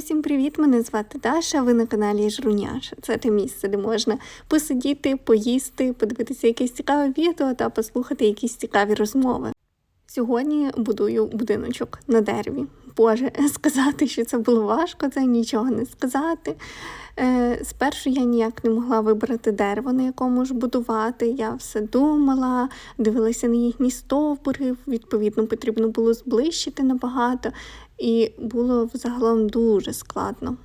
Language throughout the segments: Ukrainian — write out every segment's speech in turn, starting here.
Усім привіт! Мене звати Даша. Ви на каналі Жруняша. Це те місце, де можна посидіти, поїсти, подивитися якесь цікаве відео та послухати якісь цікаві розмови. Сьогодні будую будиночок на дереві. Боже, сказати, що це було важко, це нічого не сказати. Е, Спершу я ніяк не могла вибрати дерево, на якому ж будувати. Я все думала, дивилася на їхні стовбури, відповідно, потрібно було зблищити набагато, і було взагалом дуже складно.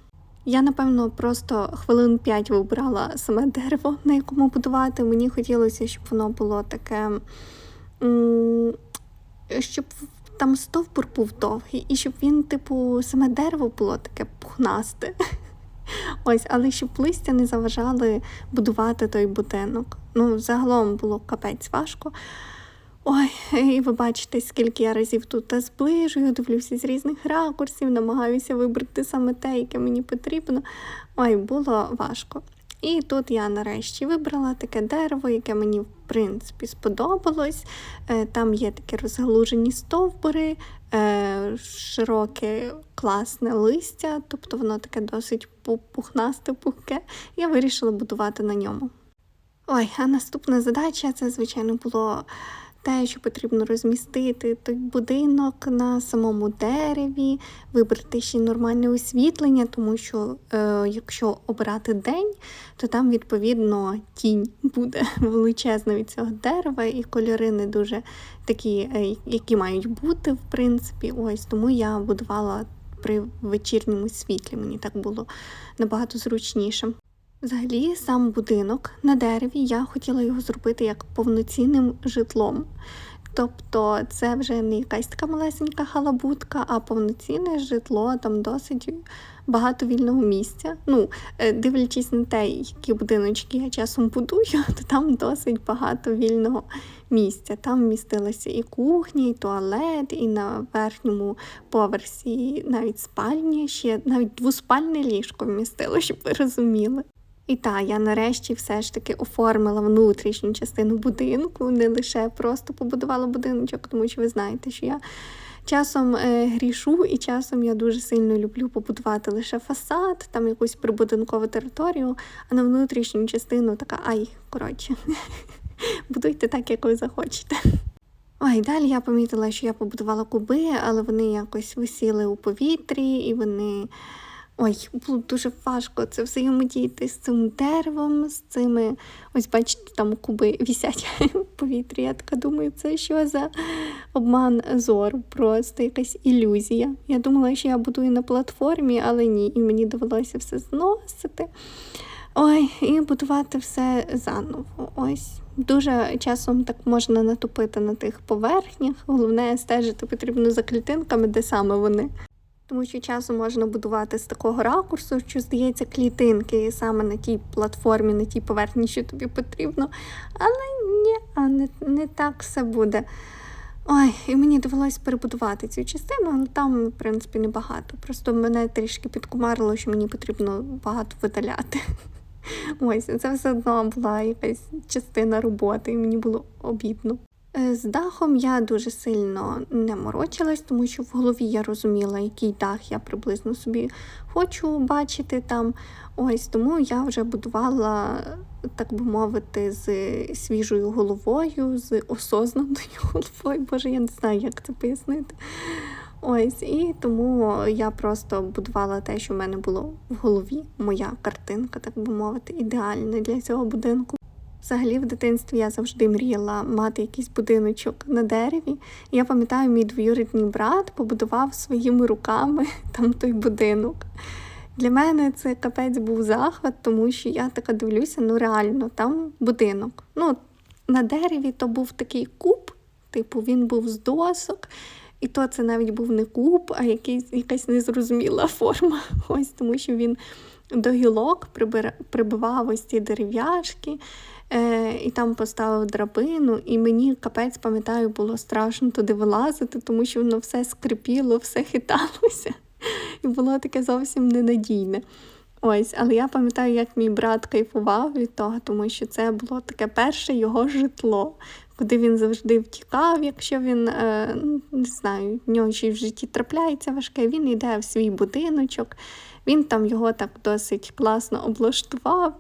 Я, напевно, просто хвилин п'ять вибрала саме дерево, на якому будувати. Мені хотілося, щоб воно було таке, щоб там стовбур був довгий, і щоб він, типу, саме дерево було таке пухнасте. Ось, але щоб листя не заважали будувати той будинок. Ну, загалом було капець важко. Ой, і ви бачите, скільки я разів тут та зближую, дивлюся з різних ракурсів, намагаюся вибрати саме те, яке мені потрібно. Ой, було важко. І тут я нарешті вибрала таке дерево, яке мені в принципі сподобалось. Е, Там є такі розгалужені стовбури, е, широке класне листя, тобто воно таке досить пу- пухнасте, пухке. Я вирішила будувати на ньому. Ой, а наступна задача це, звичайно, було те, що потрібно розмістити той будинок на самому дереві, вибрати ще нормальне освітлення, тому що е, якщо обирати день, то там відповідно тінь буде величезна від цього дерева, і кольори не дуже такі, е, які мають бути, в принципі. Ось тому я будувала при вечірньому світлі. Мені так було набагато зручніше. Взагалі, сам будинок на дереві я хотіла його зробити як повноцінним житлом. Тобто це вже не якась така малесенька халабутка, а повноцінне житло, там досить багато вільного місця. Ну, е, дивлячись на те, які будиночки я часом будую, то там досить багато вільного місця. Там містилася і кухня, і туалет, і на верхньому поверсі навіть спальня, ще навіть двоспальне ліжко вмістило, щоб ви розуміли. І та я нарешті все ж таки оформила внутрішню частину будинку, не лише просто побудувала будиночок, тому що ви знаєте, що я часом е, грішу, і часом я дуже сильно люблю побудувати лише фасад, там якусь прибудинкову територію, а на внутрішню частину така ай, коротше, будуйте так, як ви захочете. Ой, далі я помітила, що я побудувала куби, але вони якось висіли у повітрі, і вони. Ой, було дуже важко це взаємодіяти з цим деревом, з цими. Ось, бачите, там куби вісять в повітрі. Я така думаю, це що за обман зору, просто якась ілюзія. Я думала, що я будую на платформі, але ні, і мені довелося все зносити. Ой, і будувати все заново. Ось. Дуже часом так можна натупити на тих поверхнях. Головне стежити потрібно за клітинками, де саме вони. Тому що часом можна будувати з такого ракурсу, що здається клітинки саме на тій платформі, на тій поверхні, що тобі потрібно. Але ні, а не, не так все буде. Ой, і мені довелося перебудувати цю частину, але там, в принципі, небагато. Просто мене трішки підкумарило, що мені потрібно багато видаляти. Ось, це все одно була якась частина роботи, і мені було обідно. Е, З дахом я дуже сильно не морочилась, тому що в голові я розуміла, який дах я приблизно собі хочу бачити там. Ось тому я вже будувала, так би мовити, з свіжою головою, з осознаною головою. Боже, я не знаю, як це пояснити. Ось, і тому я просто будувала те, що в мене було в голові, моя картинка, так би мовити, ідеальна для цього будинку. Взагалі, в дитинстві я завжди мріяла мати якийсь будиночок на дереві. Я пам'ятаю, мій двоюрідний брат побудував своїми руками там той будинок. Для мене це капець був захват, тому що я така дивлюся, ну реально, там будинок. Ну, на дереві то був такий куб, типу, він був з досок. І то це навіть був не куб, а якийсь, якась незрозуміла форма. Ось тому що він до гілок прибивав ось ці дерев'яшки, е, і там поставив драбину, і мені капець, пам'ятаю, було страшно туди вилазити, тому що воно все скрипіло, все хиталося. І було таке зовсім ненадійне. Ось, але я пам'ятаю, як мій брат кайфував від того, тому що це було таке перше його житло. куди він завжди втікав, якщо він е, ну, не знаю, в нього щось в житті трапляється важке, він йде в свій будиночок, він там його так досить класно облаштував.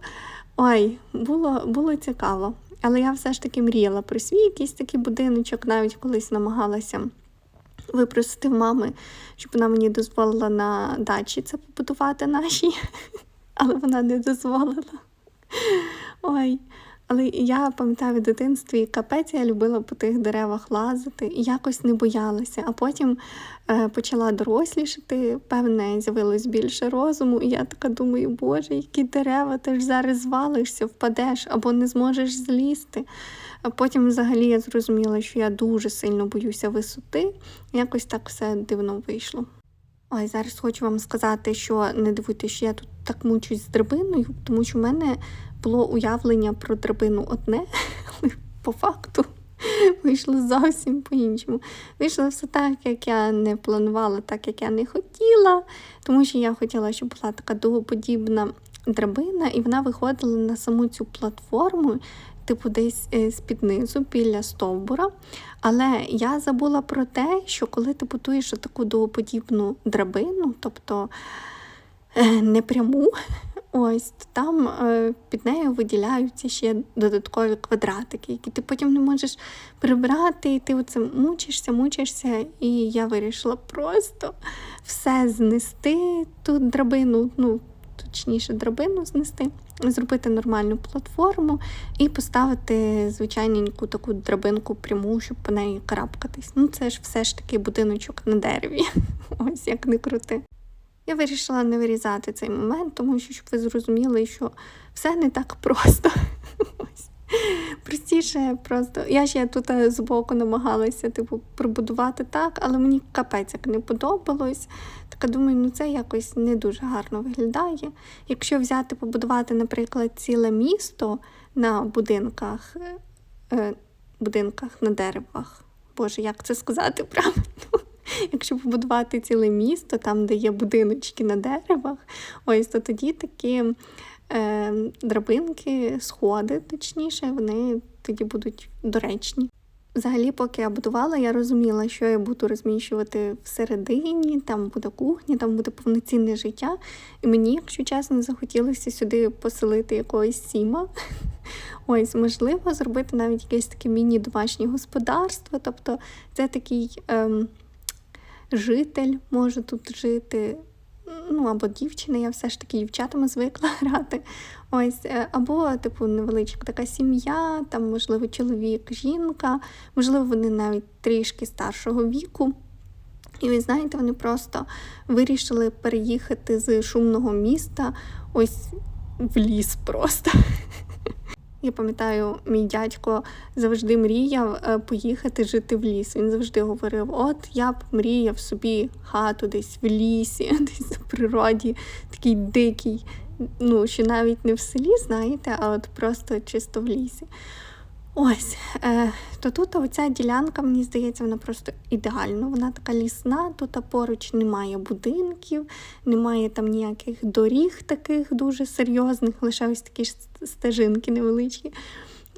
Ой, було, було цікаво. Але я все ж таки мріяла про свій якийсь такий будиночок, навіть колись намагалася випросити в мами, щоб вона мені дозволила на дачі це побудувати нашій, але вона не дозволила. Ой. Але я пам'ятаю в дитинстві капець, я любила по тих деревах лазити і якось не боялася. А потім е, почала дорослішати, певне, з'явилось більше розуму, і я така думаю, боже, які дерева, ти ж зараз звалишся, впадеш або не зможеш злізти. А потім взагалі я зрозуміла, що я дуже сильно боюся висоти. Якось так все дивно вийшло. Ой, зараз хочу вам сказати, що не дивуйтесь, що я тут так мучусь з драбиною, тому що в мене було уявлення про драбину одне, але по факту вийшло зовсім по-іншому. Вийшло все так, як я не планувала, так як я не хотіла, тому що я хотіла, щоб була така дугоподібна драбина, і вона виходила на саму цю платформу. Типу, десь е, з-під низу біля стовбура. Але я забула про те, що коли ти будуєш таку дугоподібну драбину, тобто е, не пряму, ось то там е, під нею виділяються ще додаткові квадратики, які ти потім не можеш прибрати, і ти оце мучишся, мучишся. І я вирішила просто все знести ту драбину, ну, точніше, драбину знести. Зробити нормальну платформу і поставити звичайненьку таку драбинку пряму, щоб по неї карабкатись. Ну, це ж все ж таки будиночок на дереві. Ось як не крути. Я вирішила не вирізати цей момент, тому що щоб ви зрозуміли, що все не так просто. Простіше, просто я ще тут е, збоку намагалася типу, прибудувати так, але мені капець як не подобалось. Така думаю, ну це якось не дуже гарно виглядає. Якщо взяти, побудувати, наприклад, ціле місто на будинках, е, будинках на деревах. Боже, як це сказати правильно? Якщо побудувати ціле місто, там, де є будиночки на деревах, ось то тоді такі е, драбинки, сходи, точніше, вони тоді будуть доречні. Взагалі, поки я будувала, я розуміла, що я буду розміщувати всередині, там буде кухня, там буде повноцінне життя. І мені, якщо чесно, захотілося сюди поселити якогось сіма. Ось, можливо, зробити навіть якесь таке міні-домашнє господарство. Тобто це такий ем, житель може тут жити ну або дівчина, я все ж таки дівчатами звикла грати. Ось, е, Або, типу, невеличка така сім'я, там, можливо, чоловік, жінка, можливо, вони навіть трішки старшого віку. І ви знаєте, вони просто вирішили переїхати з шумного міста ось в ліс просто. Я пам'ятаю, мій дядько завжди мріяв е, поїхати жити в ліс. Він завжди говорив: от я б мріяв собі хату десь в лісі, десь в природі, такий дикий. Ну, що навіть не в селі, знаєте, а от просто чисто в лісі. Ось, е, то тут оця ділянка, мені здається, вона просто ідеальна. Вона така лісна, тут поруч немає будинків, немає там ніяких доріг таких дуже серйозних, лише ось такі стежинки невеличкі.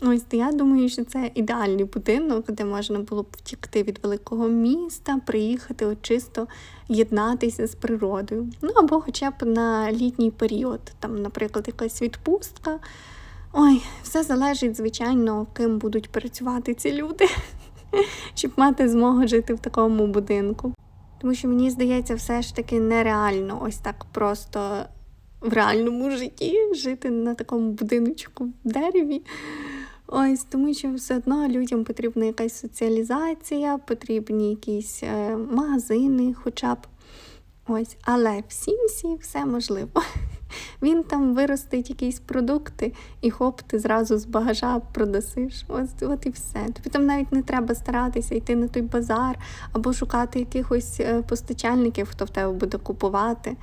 Ось я думаю, що це ідеальний будинок, де можна було б втікти від великого міста, приїхати от чисто єднатися з природою. Ну або хоча б на літній період, там, наприклад, якась відпустка. Ой, все залежить, звичайно, ким будуть працювати ці люди, щоб мати змогу жити в такому будинку. Тому що мені здається, все ж таки нереально ось так просто в реальному житті жити на такому будиночку в дереві. Ось, тому що все одно людям потрібна якась соціалізація, потрібні якісь е, магазини, хоча б. Ось, але в Сімсі все можливо. Він там виростить якісь продукти, і хоп, ти зразу з багажа продасиш. Ось от і все. Тобі там навіть не треба старатися йти на той базар або шукати якихось е, постачальників, хто в тебе буде купувати.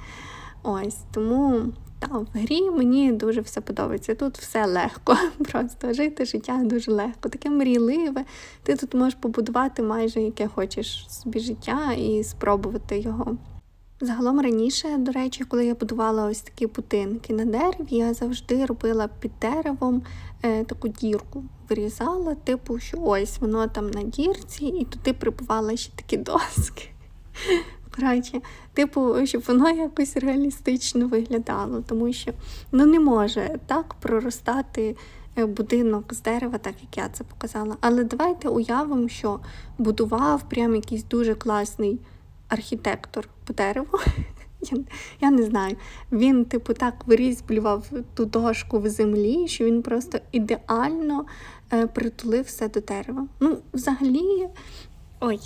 Ось тому. Та, в грі мені дуже все подобається. Тут все легко, просто жити життя дуже легко, таке мрійливе. Ти тут можеш побудувати майже яке хочеш собі життя і спробувати його. Загалом раніше, до речі, коли я будувала ось такі будинки на дереві, я завжди робила під деревом е, таку дірку. Вирізала, типу, що ось воно там на дірці, і туди прибувала ще такі доски. Коротше, типу, щоб воно якось реалістично виглядало, тому що ну, не може так проростати е, будинок з дерева, так як я це показала. Але давайте уявимо, що будував прям якийсь дуже класний архітектор по дереву. Я, я не знаю. Він, типу, так вирізблював ту дошку в землі, що він просто ідеально е, притулив все до дерева. Ну, взагалі, ой,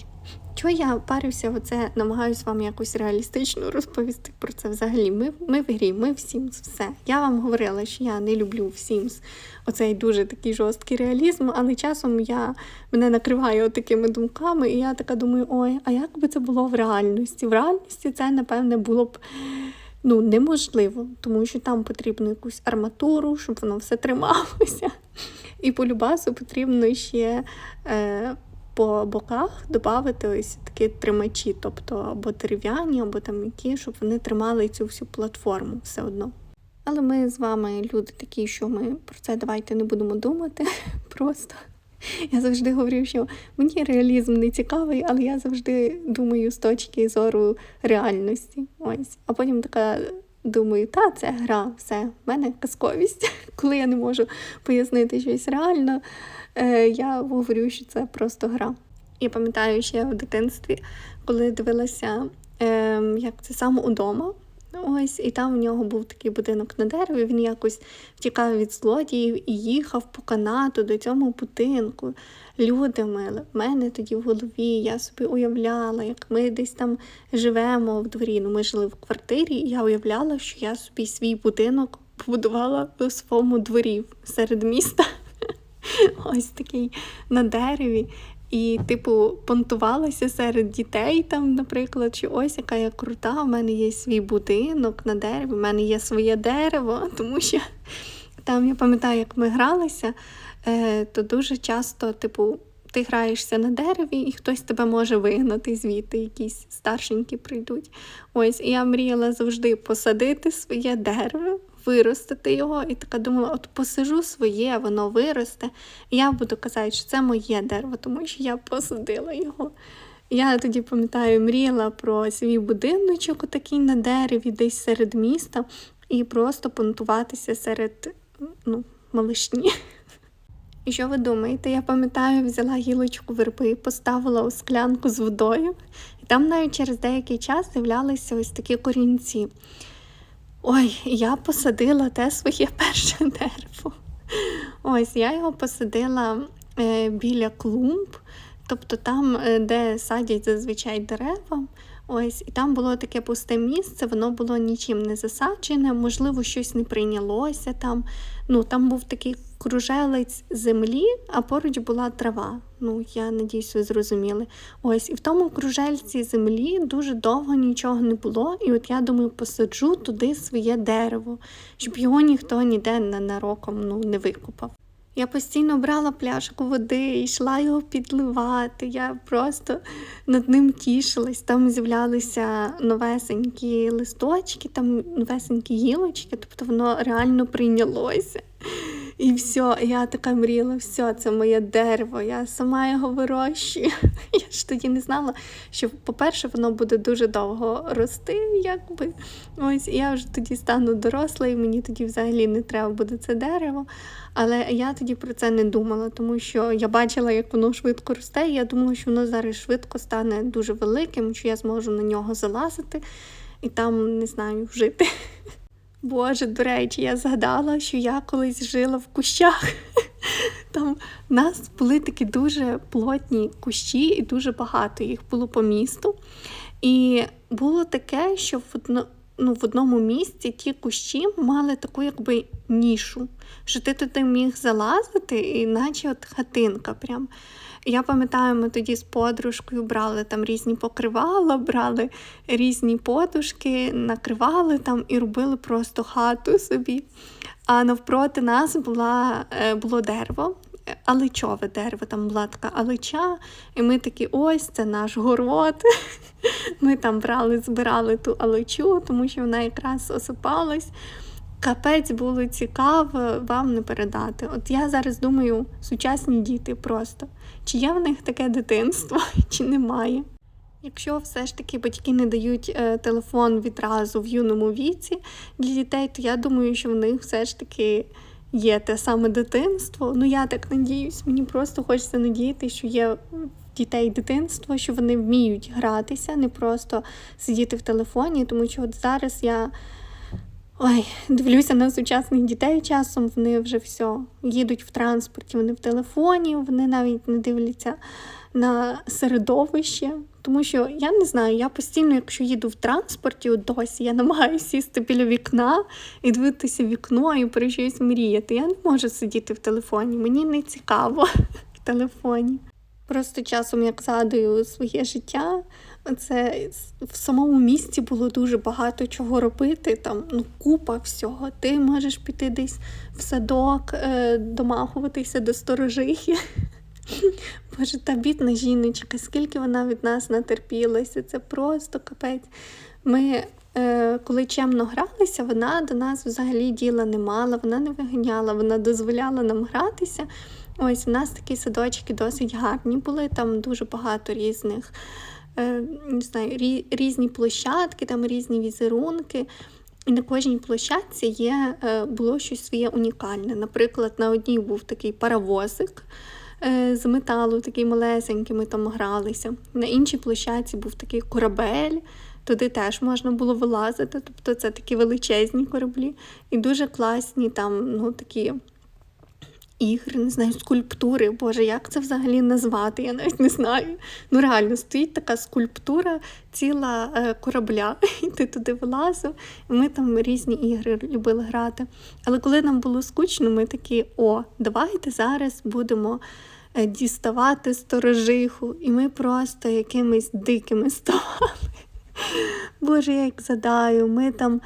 чого я парюся, оце намагаюся вам якось реалістично розповісти про це взагалі. Ми ми в грі, ми в Sims, все. Я вам говорила, що я не люблю в Sims оцей дуже такий жорсткий реалізм, але часом я мене накриває такими думками, і я така думаю, ой, а як би це було в реальності? В реальності це, напевне, було б. Ну, неможливо, тому що там потрібно якусь арматуру, щоб воно все трималося. І по любасу потрібно ще е, по боках додати ось такі тримачі, тобто або дерев'яні, або там які, щоб вони тримали цю всю платформу все одно. Але ми з вами люди такі, що ми про це давайте не будемо думати. Просто я завжди говорю, що мені реалізм не цікавий, але я завжди думаю з точки зору реальності. Ось. А потім така думаю, та це гра, все, в мене казковість. Коли я не можу пояснити щось реально, я говорю, що це просто гра. Я пам'ятаю ще в дитинстві, коли дивилася, е, як це саме удома. Ось, і там у нього був такий будинок на дереві. Він якось втікав від злодіїв і їхав по канату до цього будинку. Люди мили. В мене тоді в голові я собі уявляла, як ми десь там живемо в дворі. Ну, ми жили в квартирі, і я уявляла, що я собі свій будинок побудувала у своєму дворі серед міста. Ось такий на дереві. І, типу, понтувалася серед дітей, там, наприклад, що ось яка я крута, у мене є свій будинок на дереві, у мене є своє дерево, тому що там я пам'ятаю, як ми гралися, е, то дуже часто, типу, ти граєшся на дереві, і хтось тебе може вигнати звідти, якісь старшенькі прийдуть. Ось, і я мріяла завжди посадити своє дерево виростити його. І така думала, от посажу своє, воно виросте. І я буду казати, що це моє дерево, тому що я посадила його. Я тоді пам'ятаю, мріяла про свій будиночок, такий на дереві, десь серед міста, і просто понтуватися серед ну, малишні. І що ви думаєте? Я пам'ятаю, взяла гілочку верби, поставила у склянку з водою, і там навіть через деякий час з'являлися ось такі корінці. Ой, я посадила те своє перше дерево. Ось, я його посадила е, біля клумб, тобто там, е, де садять зазвичай дерева. Ось, І там було таке пусте місце, воно було нічим не засаджене, можливо, щось не прийнялося там. Ну, Там був такий кружелець землі, а поруч була трава. Ну, я надіюсь, ви зрозуміли. Ось, і в тому кружельці землі дуже довго нічого не було. І от я думаю, посаджу туди своє дерево, щоб його ніхто ніде ненароком ну, не викопав. Я постійно брала пляшку води, йшла його підливати. Я просто над ним тішилась. Там з'являлися новесенькі листочки, там новесенькі гілочки, тобто воно реально прийнялося. І все, я така мріяла, все, це моє дерево, я сама його вирощую. Я ж тоді не знала, що, по-перше, воно буде дуже довго рости, якби. Ось я вже тоді стану доросла, і мені тоді взагалі не треба буде це дерево. Але я тоді про це не думала, тому що я бачила, як воно швидко росте, і я думала, що воно зараз швидко стане дуже великим, що я зможу на нього залазити і там, не знаю, жити. Боже, до речі, я згадала, що я колись жила в кущах. Там в нас були такі дуже плотні кущі, і дуже багато їх було по місту. І було таке, що в одно, ну, в одному місці ті кущі мали таку якби нішу, що ти туди міг залазити, і наче от хатинка. прям. Я пам'ятаю, ми тоді з подружкою брали там різні покривала, брали різні подушки, накривали там і робили просто хату собі. А навпроти нас була, е, було дерево. Аличове дерево, там була така алича, і ми такі, ось це наш город. Ми там брали, збирали ту аличу, тому що вона якраз осипалась. Капець було цікаво вам не передати. От я зараз думаю, сучасні діти просто, чи є в них таке дитинство, чи немає. Якщо все ж таки батьки не дають е, телефон відразу в юному віці для дітей, то я думаю, що в них все ж таки є те саме дитинство. Ну я так надіюсь, мені просто хочеться надіяти, що є дітей дитинство, що вони вміють гратися, не просто сидіти в телефоні, тому що от зараз я. Ой, дивлюся на сучасних дітей часом, вони вже все їдуть в транспорті, вони в телефоні, вони навіть не дивляться на середовище. Тому що я не знаю, я постійно, якщо їду в транспорті, досі я намагаюся сісти біля вікна і дивитися вікно і про щось мріяти. Я не можу сидіти в телефоні, мені не цікаво в телефоні. Просто часом, як згадую своє життя, це в самому місті було дуже багато чого робити. Там ну, купа всього. Ти можеш піти десь в садок, е, домахуватися до сторожихи. Боже, та бідна жіночка, скільки вона від нас натерпілася, це просто капець. Ми, е, коли чемно гралися, вона до нас взагалі діла не мала, вона не виганяла, вона дозволяла нам гратися. Ось у нас такі садочки досить гарні були, там дуже багато різних е, не знаю, різні площадки, там різні візерунки. І на кожній площадці є, е, було щось своє унікальне. Наприклад, на одній був такий паровозик. Е, з металу, такий малесенький, ми там гралися. На іншій площадці був такий корабель, туди теж можна було вилазити. Тобто це такі величезні кораблі і дуже класні там ну, такі ігри, не знаю, скульптури. Боже, як це взагалі назвати? Я навіть не знаю. Ну, реально, стоїть така скульптура, ціла е, корабля, і ти туди вилазив. Ми там різні ігри любили грати. Але коли нам було скучно, ми такі: о, давайте зараз будемо. Е, діставати сторожиху, і ми просто якимись дикими ставали. Боже, як задаю, ми там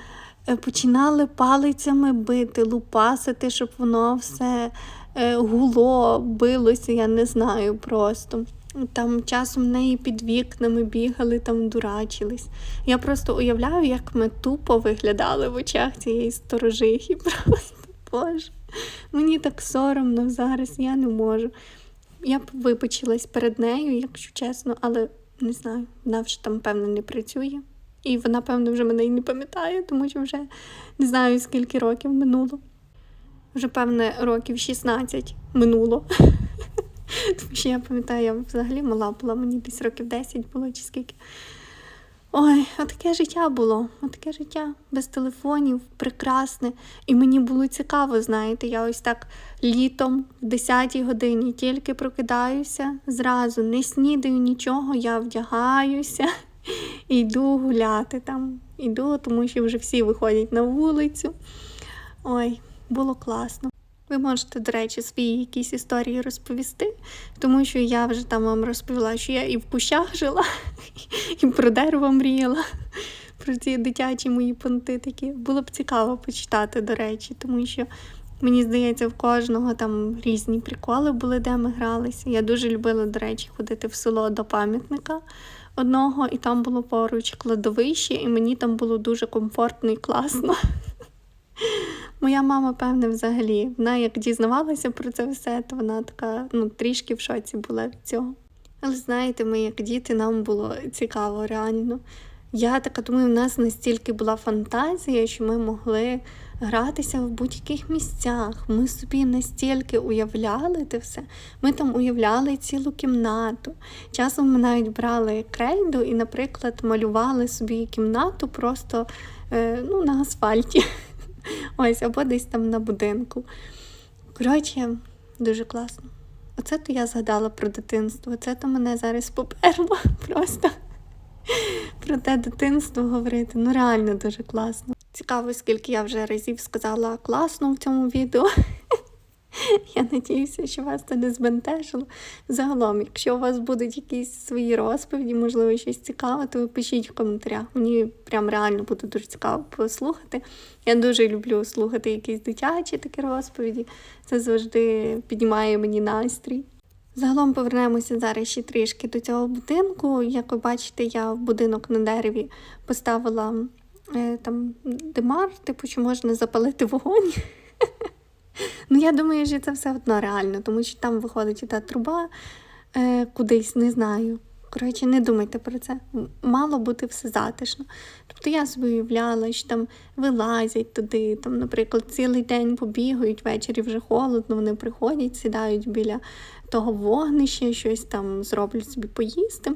е, починали палицями бити, лупасити, щоб воно все Е, гуло, билося, я не знаю просто. Там часом в неї під вікнами бігали, там дурачились. Я просто уявляю, як ми тупо виглядали в очах цієї сторожихи. Просто Боже. Мені так соромно зараз, я не можу. Я б вибачилась перед нею, якщо чесно, але не знаю, вона вже там, певно, не працює. І вона, певно, вже мене і не пам'ятає, тому що вже не знаю, скільки років минуло вже, певне, років 16 минуло. Тому що я пам'ятаю, я взагалі мала була, мені десь років 10 було чи скільки. Ой, отаке життя було, отаке життя без телефонів, прекрасне. І мені було цікаво, знаєте, я ось так літом в 10-й годині тільки прокидаюся, зразу не снідаю нічого, я вдягаюся і йду гуляти там. Йду, тому що вже всі виходять на вулицю. Ой, було класно. Ви можете, до речі, свої якісь історії розповісти, тому що я вже там вам розповіла, що я і в кущах жила, і про дерево мріяла, про ці дитячі мої понти такі. Було б цікаво почитати, до речі, тому що мені здається, в кожного там різні приколи були, де ми гралися. Я дуже любила, до речі, ходити в село до пам'ятника одного, і там було поруч кладовище, і мені там було дуже комфортно і класно. Моя мама, певне, взагалі, вона як дізнавалася про це все, то вона така ну, трішки в шоці була від цього. Але знаєте, ми, як діти, нам було цікаво реально. Я така думаю, в нас настільки була фантазія, що ми могли гратися в будь-яких місцях. Ми собі настільки уявляли те все. Ми там уявляли цілу кімнату. Часом ми навіть брали крейду і, наприклад, малювали собі кімнату просто е, ну, на асфальті. Ось, або десь там на будинку. Коротше, дуже класно. Оце то я згадала про дитинство. Це то мене зараз поперло просто про те дитинство говорити. Ну, реально дуже класно. Цікаво, скільки я вже разів сказала класно в цьому відео. Я надіюся, що вас це не збентежило. Загалом, якщо у вас будуть якісь свої розповіді, можливо, щось цікаве, то пишіть в коментарях. Мені прям реально буде дуже цікаво послухати. Я дуже люблю слухати якісь дитячі такі розповіді. Це завжди піднімає мені настрій. Загалом повернемося зараз ще трішки до цього будинку. Як ви бачите, я в будинок на дереві поставила е, там димар, типу, що можна запалити вогонь. Ну, я думаю, що це все одно реально, тому що там виходить та труба е, кудись, не знаю. Коротше, не думайте про це. Мало бути все затишно. Тобто я собі уявляла, що там вилазять туди, там, наприклад, цілий день побігають, ввечері вже холодно, вони приходять, сідають біля того вогнища, щось там зроблять собі поїсти.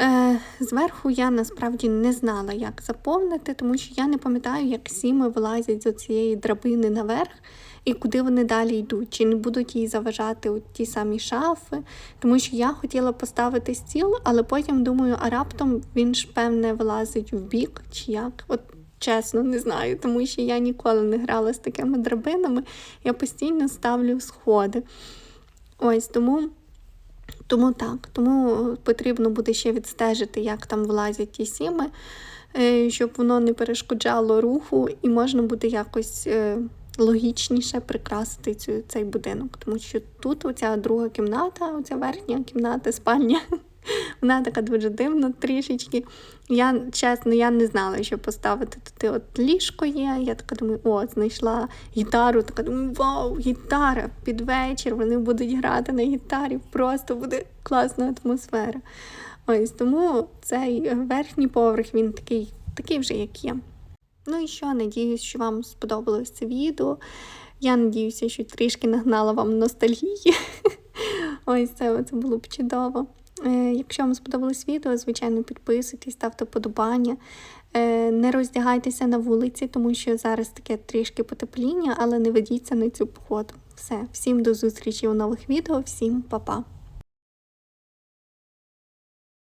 Е, зверху я насправді не знала, як заповнити, тому що я не пам'ятаю, як сіми вилазять з цієї драбини наверх і куди вони далі йдуть, чи не будуть їй заважати от ті самі шафи. Тому що я хотіла поставити стіл, але потім думаю, а раптом він ж певне вилазить в бік, чи як. От чесно, не знаю, тому що я ніколи не грала з такими драбинами, я постійно ставлю сходи. Ось тому. Тому так, тому потрібно буде ще відстежити, як там влазять ті сіми, е, щоб воно не перешкоджало руху, і можна буде якось е, логічніше прикрасити цю, цей будинок. Тому що тут оця друга кімната, оця верхня кімната, спальня, вона така дуже дивна трішечки. Я чесно, я не знала, що поставити туди. От ліжко є. Я така думаю, о, знайшла гітару. Така думаю, вау, гітара під вечір. Вони будуть грати на гітарі. Просто буде класна атмосфера. Ось тому цей верхній поверх він такий, такий вже як є. Ну і що, надіюсь, що вам сподобалось це відео. Я надіюся, що трішки нагнала вам ностальгії. Ось це, це було б чудово. Е, Якщо вам сподобалось відео, звичайно, підписуйтесь, ставте подобання. Е, Не роздягайтеся на вулиці, тому що зараз таке трішки потепління, але не ведіться на цю походу. Все, всім до зустрічі у нових відео, всім па-па!